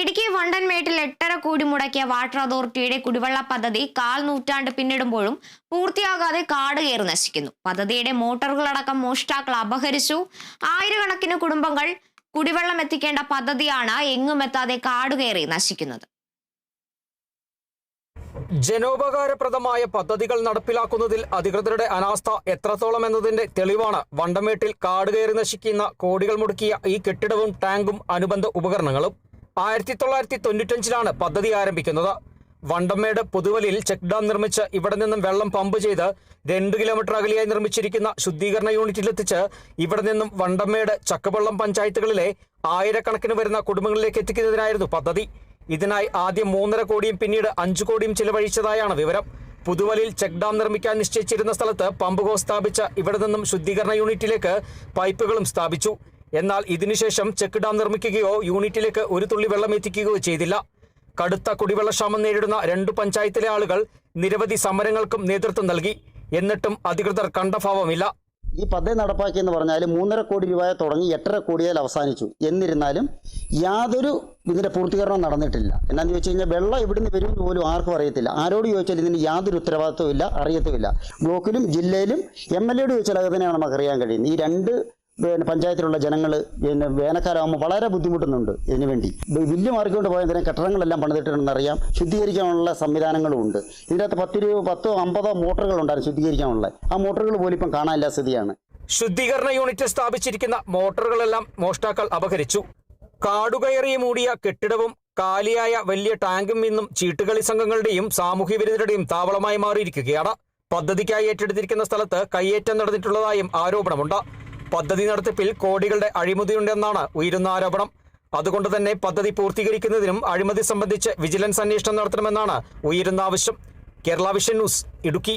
ഇടുക്കി വണ്ടൻമേട്ടിൽ എട്ടര കോടി മുടക്കിയ വാട്ടർ അതോറിറ്റിയുടെ കുടിവെള്ള പദ്ധതി കാൽ നൂറ്റാണ്ട് പിന്നിടുമ്പോഴും പൂർത്തിയാകാതെ കാട് കയറി നശിക്കുന്നു. പദ്ധതിയുടെ മോട്ടോറുകളടക്കം മോഷ്ടാക്കൾ അപഹരിച്ചു. ആയിരക്കണക്കിന് കുടുംബങ്ങൾ കുടിവെള്ളം എത്തിക്കേണ്ട പദ്ധതിയാണ് എങ്ങും എത്താതെ കാട് കയറി നശിക്കുന്നത്. ജനോപകാരപ്രദമായ പദ്ധതികൾ നടപ്പിലാക്കുന്നതിൽ അധികൃതരുടെ അനാസ്ഥ എത്രത്തോളം എന്നതിന്റെ തെളിവാണ് വണ്ടമേട്ടിൽ കാട് കയറി നശിക്കുന്ന കോടികൾ മുടക്കിയ ഈ കെട്ടിടവും ടാങ്കും അനുബന്ധ ഉപകരണങ്ങളും ആയിരത്തി തൊള്ളായിരത്തി തൊണ്ണൂറ്റഞ്ചിലാണ് പദ്ധതി ആരംഭിക്കുന്നത്. വണ്ടമ്മേട് പുതുവലിൽ ചെക്ക് ഡാം നിർമ്മിച്ച് ഇവിടെ നിന്നും വെള്ളം പമ്പ് ചെയ്ത് രണ്ട് കിലോമീറ്റർ അകലെയായി നിർമ്മിച്ചിരിക്കുന്ന ശുദ്ധീകരണ യൂണിറ്റിലെത്തിച്ച് ഇവിടെ നിന്നും വണ്ടമ്മേട് ചക്കവള്ളം പഞ്ചായത്തുകളിലെ ആയിരക്കണക്കിന് വരുന്ന കുടുംബങ്ങളിലേക്ക് എത്തിക്കുന്നതിനായിരുന്നു പദ്ധതി. ഇതിനായി ആദ്യം മൂന്നര കോടിയും പിന്നീട് അഞ്ചു കോടിയും ചിലവഴിച്ചതായാണ് വിവരം. പുതുവലിൽ ചെക്ക് ഡാം നിർമ്മിക്കാൻ നിശ്ചയിച്ചിരുന്ന സ്ഥലത്ത് പമ്പ് സ്ഥാപിച്ച ഇവിടെ നിന്നും ശുദ്ധീകരണ യൂണിറ്റിലേക്ക് പൈപ്പുകളും സ്ഥാപിച്ചു. എന്നാൽ ഇതിനുശേഷം ചെക്ക് ഡാം നിർമ്മിക്കുകയോ യൂണിറ്റിലേക്ക് ഒരു തുള്ളി വെള്ളം എത്തിക്കുകയോ ചെയ്തില്ല. കടുത്ത കുടിവെള്ളക്ഷാമം നേരിടുന്ന രണ്ടു പഞ്ചായത്തിലെ ആളുകൾ നിരവധി സമരങ്ങൾക്കും നേതൃത്വം നൽകി. എന്നിട്ടും അധികൃതർ കണ്ടഭാവമില്ല. ഈ പദ്ധതി നടപ്പാക്കിയെന്ന് പറഞ്ഞാൽ മൂന്നര കോടി രൂപയെ തുടങ്ങി എട്ടര കോടിയാൽ അവസാനിച്ചു. എന്നിരുന്നാലും യാതൊരു ഇതിന്റെ പൂർത്തീകരണം നടന്നിട്ടില്ല. എന്നാന്ന് ചോദിച്ചു കഴിഞ്ഞാൽ വെള്ളം ഇവിടുന്ന് വരുമെന്ന് പോലും ആർക്കും അറിയത്തില്ല. ആരോട് ചോദിച്ചാൽ ഇതിന് യാതൊരു ഉത്തരവാദിത്വവും ഇല്ല അറിയത്തുമില്ല. ബ്ലോക്കിലും ജില്ലയിലും എം എൽ എയോട് ചോദിച്ചാൽ അത് തന്നെയാണ് നമുക്ക് അറിയാൻ കഴിയുന്നത്. ഈ രണ്ട് പിന്നെ പഞ്ചായത്തിലുള്ള ജനങ്ങൾ പിന്നെ വേനൽക്കാലമാകുമ്പോൾ വളരെ ബുദ്ധിമുട്ടുന്നുണ്ട് ഇതിനു വേണ്ടി വില്ല് മാറിക്കൊണ്ട് പോയതിനെ കെട്ടിടങ്ങളെല്ലാം പണിതിട്ടുണ്ടെന്നറിയാം. ശുദ്ധീകരിക്കാനുള്ള സംവിധാനങ്ങളും ഉണ്ട്. ഇതിനകത്ത് പത്തിരു പത്തോ അമ്പതോ മോട്ടറുകൾ ഉണ്ടായിരുന്നു ശുദ്ധീകരിക്കാനുള്ള. ആ മോട്ടറുകൾ പോലും ഇപ്പം കാണാനില്ല സ്ഥിതിയാണ്. ശുദ്ധീകരണ യൂണിറ്റ് സ്ഥാപിച്ചിരിക്കുന്ന മോട്ടറുകളെല്ലാം മോഷ്ടാക്കൾ അപഹരിച്ചു. കാടുകയറി മൂടിയ കെട്ടിടവും കാലിയായ വലിയ ടാങ്കും ഇന്നും ചീട്ടുകളി സംഘങ്ങളുടെയും സാമൂഹ്യ വിരുദ്ധരുടെയും താവളമായി മാറിയിരിക്കുകയാണ്. പദ്ധതിക്കായി ഏറ്റെടുത്തിരിക്കുന്ന സ്ഥലത്ത് കയ്യേറ്റം നടന്നിട്ടുള്ളതായും ആരോപണമുണ്ട്. പദ്ധതി നടത്തിപ്പിൽ കോടികളുടെ അഴിമതിയുണ്ടെന്നാണ് ഉയരുന്ന ആരോപണം. അതുകൊണ്ട് തന്നെ പദ്ധതി പൂർത്തീകരിക്കുന്നതിനും അഴിമതി സംബന്ധിച്ച് വിജിലൻസ് അന്വേഷണം നടത്തണമെന്നാണ് ഉയരുന്ന ആവശ്യം. Kerala vision news Idukki.